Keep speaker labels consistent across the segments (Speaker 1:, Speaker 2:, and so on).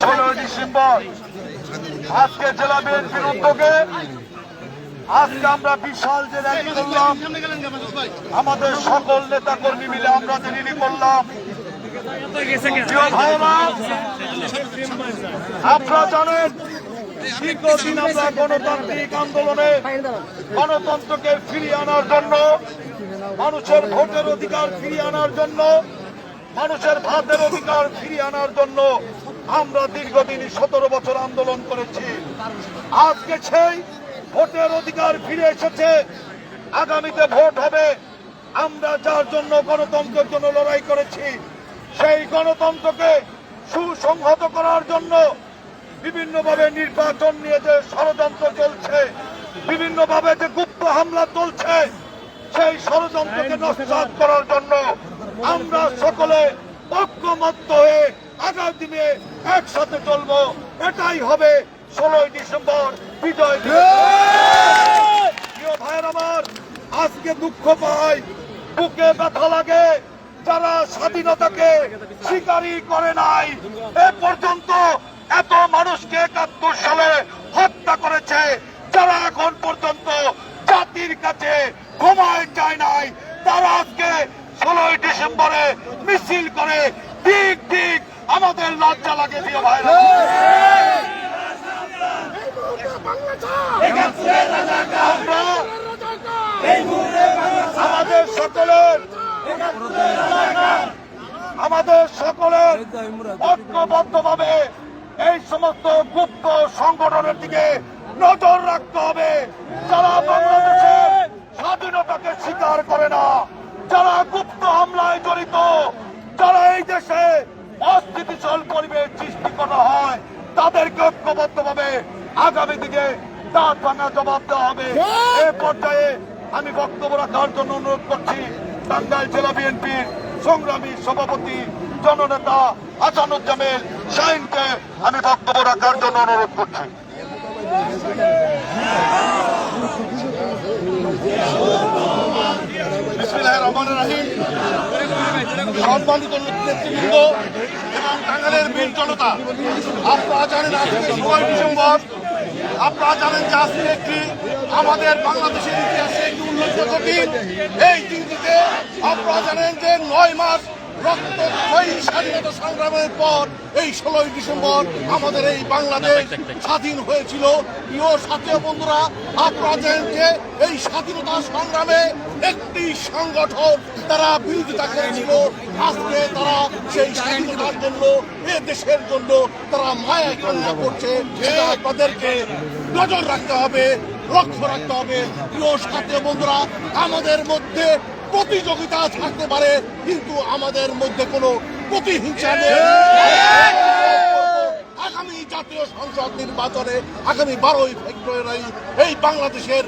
Speaker 1: ষোলোই ডিসেম্বর। আজকে জেলা বিএনপির উদ্যোগে আজকে আমরা বিশাল যে র্যালি করলাম, আমাদের সকল নেতা কর্মী মিলে আমরা যে র্যালি করলাম। আপনারা জানেন, দীর্ঘদিন আমরা গণতান্ত্রিক আন্দোলনে গণতন্ত্রকে ফিরিয়ে আনার জন্য, মানুষের ভোটের অধিকার ফিরিয়ে আনার জন্য মানুষের ভাতের অধিকার ফিরিয়ে আনার জন্য আমরা দীর্ঘদিন সতেরো বছর আন্দোলন করেছি। আজকে সেই ভোটের অধিকার ফিরে এসেছে। আগামীতে ভোট হবে। আমরা যার জন্য গণতন্ত্রের জন্য লড়াই করেছি, সেই গণতন্ত্রকে সুসংহত করার জন্য বিভিন্নভাবে নির্বাচন নিয়ে যে ষড়যন্ত্র চলছে, বিভিন্নভাবে যে গুপ্ত হামলা চলছে সেই ষড়যন্ত্রকে নস্বাত করার জন্য আমরা সকলে ঐক্যমত্য হয়ে আগামী দিনে একসাথে চলবো এটাই হবে ষোলোই ডিসেম্বর বিজয় দিবস। প্রিয় ভাইয়ের আমার আজকে দুঃখ পাই বুকে ব্যথা লাগে যারা স্বাধীনতাকে স্বীকারই করে নাই এ পর্যন্ত এত মানুষকে একাত্তর সালে হত্যা করেছে যারা এখন পর্যন্ত জাতির কাছে ক্ষমায় চায় নাই। তারা আজকে ষোলোই ডিসেম্বরে মিছিল করে দিক দিক আমাদের লজ্জা লাগে দিয়ে ভাইরা। আমাদের সকলের আমাদের সকলের ঐক্যবদ্ধভাবে এই সমস্ত গুপ্ত সংগঠনের দিকে নজর রাখতে হবে। যারা বাংলাদেশের স্বাধীনতাকে স্বীকার করে না। যারা গুপ্ত হামলায় জড়িত যারা এই দেশে অস্থিতিশীল পরিবেশ সৃষ্টি করা হয় তাদেরকে ঐক্যবদ্ধভাবে আগামী দিকে দাঁত ভাঙা জবাব দেওয়া হবে। এ পর্যায়ে আমি বক্তব্য রাখার জন্য অনুরোধ করছি টাঙ্গাইল জেলা বিএনপির সংগ্রামী সভাপতি জননেতা আসানুজ্জামেল শাহিনকে আমি বক্তব্য রাখার জন্য অনুরোধ করছি।
Speaker 2: ডিসেম্বর আপনারা জানেন যে আজকে আমাদের বাংলাদেশের ইতিহাসে একটি উল্লেখযোগ্য দিন। এই দিনটিতে আপনারা জানেন যে নয় মাস রক্তক্ষয়ী স্বাধীনতা সংগ্রামের পর এই ষোলোই ডিসেম্বর আমাদের এই বাংলাদেশ স্বাধীন হয়েছিল। প্রিয় সাথী বন্ধুরা, আপনারা যে এই স্বাধীনতা সংগ্রামে একটি সংগঠন তারা বিরোধিতা করেছিল। আজকে তারা সেই স্বাধীনতার জন্য এ দেশের জন্য তারা মায়া কান্না করছে। সেটা আপনাদেরকে নজর রাখতে হবে, লক্ষ্য রাখতে হবে। প্রিয় সাথী বন্ধুরা, আমাদের মধ্যে প্রতিযোগিতা থাকতে পারে, কিন্তু আমাদের মধ্যে কোনো প্রতিহিংসা নেই। আগামী জাতীয় সংসদ নির্বাচনে, আগামী বারোই ফেব্রুয়ারি এই বাংলাদেশের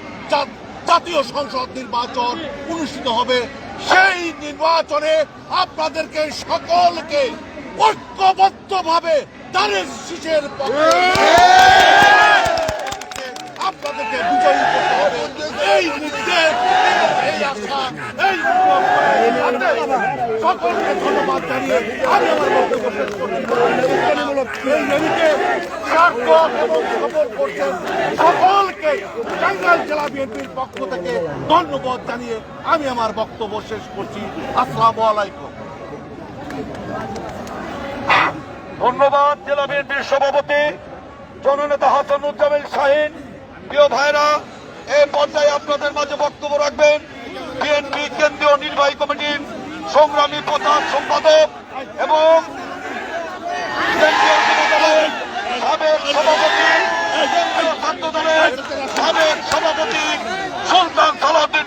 Speaker 2: জাতীয় সংসদ নির্বাচন অনুষ্ঠিত হবে। সেই নির্বাচনে আপনাদেরকে সকলকে ঐক্যবদ্ধভাবে দাঁড়ের শীষের ধন্যবাদ জানিয়ে আমি আমার বক্তব্য শেষ করছি। সকলকে জেলা বিএনপির ধন্যবাদ জানিয়ে আমি আমার বক্তব্য শেষ করছি। আসসালামু আলাইকুম।
Speaker 1: ধন্যবাদ জেলা বিএনপির সভাপতি জননেতা হাসানুজ্জামিল শাহিন। প্রিয় ভাইরা, এই পর্যায়ে আপনাদের মাঝে বক্তব্য রাখবেন বিএনপি কেন্দ্রীয় নির্বাহী কমিটির সংগ্রামী প্রধান সম্পাদক এবং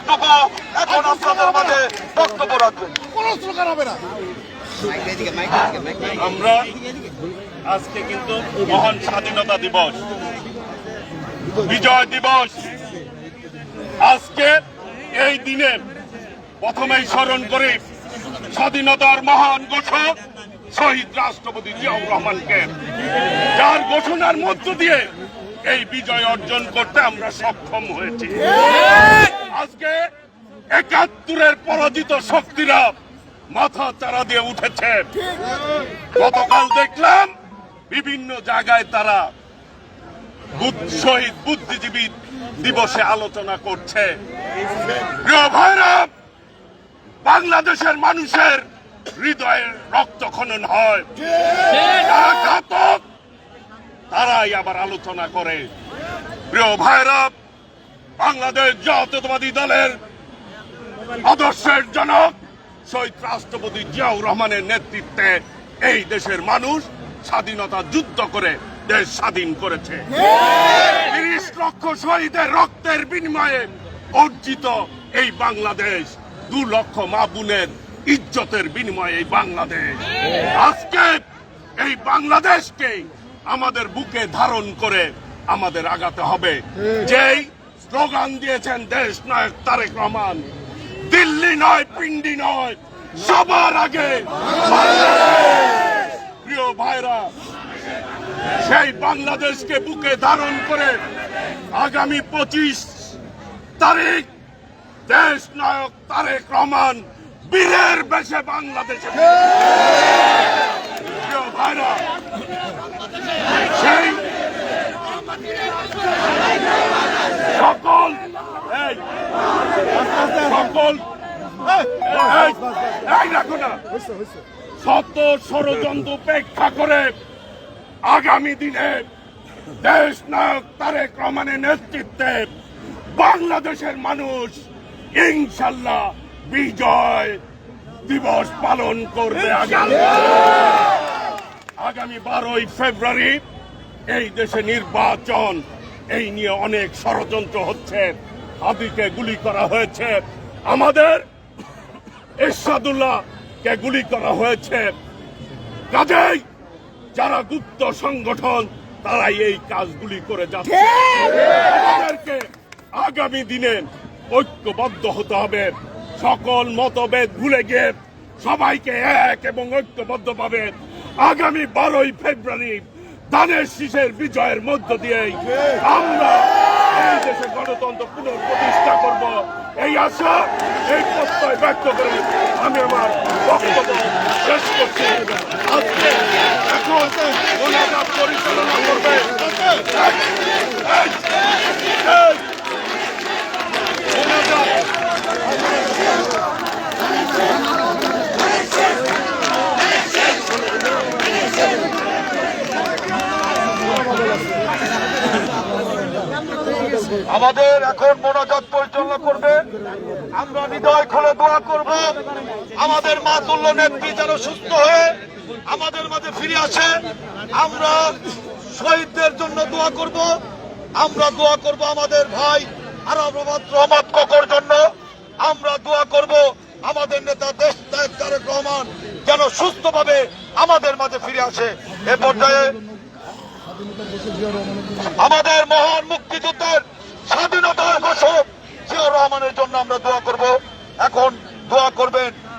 Speaker 1: টুকু। বক্তব্য
Speaker 3: আমরা আজকে কিন্তু মহান স্বাধীনতা দিবস। বিজয় দিবস। আজকে এই দিনে প্রথমেই স্মরণ করে স্বাধীনতার মহান ঘোষক শহীদ রাষ্ট্রপতি জিয়াউর রহমানকে, যার ঘোষণার মধ্য দিয়ে এই বিজয় অর্জন করতে আমরা সক্ষম হয়েছি। আজকে একাত্তরের পরাজিত শক্তিরা মাথা চারা দিয়ে উঠেছে। গতকাল দেখলাম বিভিন্ন জায়গায় তারা শহীদ বুদ্ধিজীবী দিবসে আলোচনা করছে। বাংলাদেশের মানুষের হৃদয়ের রক্ত খনন হয়। তারাই আবার আলোচনা করে। প্রিয় ভাইরা, বাংলাদেশ জাতীয়তাবাদী দলের আদর্শের জনক শহীদ রাষ্ট্রপতি জিয়াউর রহমানের নেতৃত্বে এই দেশের মানুষ স্বাধীনতা যুদ্ধ করে দেশ স্বাধীন করেছে। তিরিশ লক্ষ শহীদের রক্তের বিনিময়ে অর্জিত এই বাংলাদেশ, দু লক্ষ মা বোনের ইজ্জতের বিনিময়ে এই বাংলাদেশ। আজকে এই বাংলাদেশকে আমাদের বুকে ধারণ করে আমাদের আগাতে হবে। যেই স্লোগান দিয়েছেন দেশ নায়ক তারেক রহমান, দিল্লি নয়, পিন্ডি নয়, সবার আগে প্রিয় ভাইরা বাংলাদেশকে বুকে ধারণ করে আগামী পঁচিশ তারিখ দেশ নায়ক তারেক রহমান বীরের বেশে বাংলাদেশে ভাইরা সেই সকল সকল এই, রাখো না। শত ষড়যন্ত্র উপেক্ষা করে আগামী দিনে দেশ নায়ক তারেক রহমানের নেতৃত্বে বাংলাদেশের মানুষ ইনশাল্লাহ বিজয় দিবস পালন করবে আগামী বারোই ফেব্রুয়ারি এই দেশে নির্বাচন, এই নিয়ে অনেক ষড়যন্ত্র হচ্ছে, হাদিকে গুলি করা হয়েছে। আমাদের এরশাদুল্লাহ কে গুলি করা হয়েছে। কাজেই যারা গুপ্ত সংগঠন তারাই এই কাজগুলি করে যাচ্ছে। আমাদেরকে আগামী দিনে ঐক্যবদ্ধ হতে হবে। সকল মতভেদ ভুলে গিয়ে সবাইকে এক এবং ঐক্যবদ্ধ পাবে। আগামী বারোই ফেব্রুয়ারি ধানের শীষের বিজয়ের মধ্য দিয়ে আমরা দেশে গণতন্ত্র পুনঃপ্রতিষ্ঠা করব এই আশা এই প্রত্যয় ব্যক্ত করে আমি আমার বক্তব্য শেষ করছি আজকে এখন পরিচালনা করবে এই, এই, এই, ওনারা
Speaker 1: আমাদের এখন মোনাজাত পরিচালনা করবে আমরা হৃদয় খুলে দোয়া করব আমাদের মা তুল্য নেত্রী যেন সুস্থ হয়ে আমাদের মাঝে ফিরে আসে, আমরা শহীদদের জন্য দোয়া করব, আমরা দোয়া করব আমাদের ভাই আরব রহমত ককর জন্য, আমরা দোয়া করব আমাদের নেতা দেশ নায়ক তারেক রহমান যেন সুস্থভাবে আমাদের মাঝে ফিরে আসে। এ পর্যায়ে আমাদের মহান মুক্তিযুদ্ধের স্বাধীনতার ঘোষক জিয়াউর রহমানের জন্য আমরা দোয়া করব। এখন দোয়া করবেন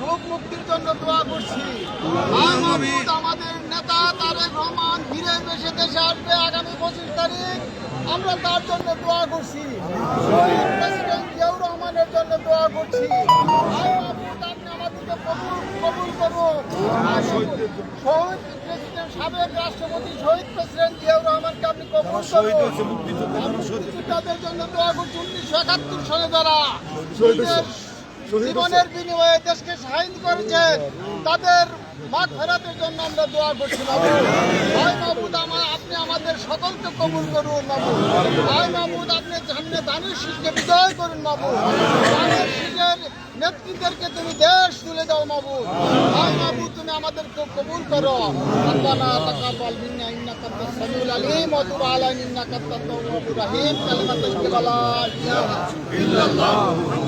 Speaker 4: ভোগ মুক্তির জন্য দোয়া করছি। আমাদের নেতা তারেক রহমান ফিরে দেশে দেশে আসবে আগামী পঁচিশ তারিখ। আমরা তার জন্য দোয়া করছি। প্রেসিডেন্ট জিয়াউর রহমানের জন্য দোয়া করছি। সাবেক রাষ্ট্রপতি শহীদ প্রেসিডেন্ট জিয়াউর রহমানকে আপনি কবুল করুন। মুক্তিযোদ্ধাদের জন্য দোয়া করছি। উনিশশো একাত্তর সালে যারা জীবনের বিনিময়ে দেশকে স্বাধীন করেছেন তাদের মাঠ ফেরাতের জন্য আমরা দোয়া করছি ভাই মাহবুদ আমার আপনি আমাদের সকলকে কবুল করুন মাহবুদ ভাই মাহবুদ আপনি সামনে দানের শীষকে বিজয় করুন বাবু। দানের শীষের নেতৃত্বদেরকে তুমি দেশ তুলে দাও মাহবুদ ভাই মাহবুদ তুমি আমাদেরকে কবুল করো। রব্বানা তাকাব্বাল মিন্না ইন্নাকা আনতাস সামিউল আলিম ওয়া তাওয়াবুর রাহিম। কালিমাত তাশহিদ লা ইলাহা ইল্লাল্লাহ। রাশেদ রাশেদ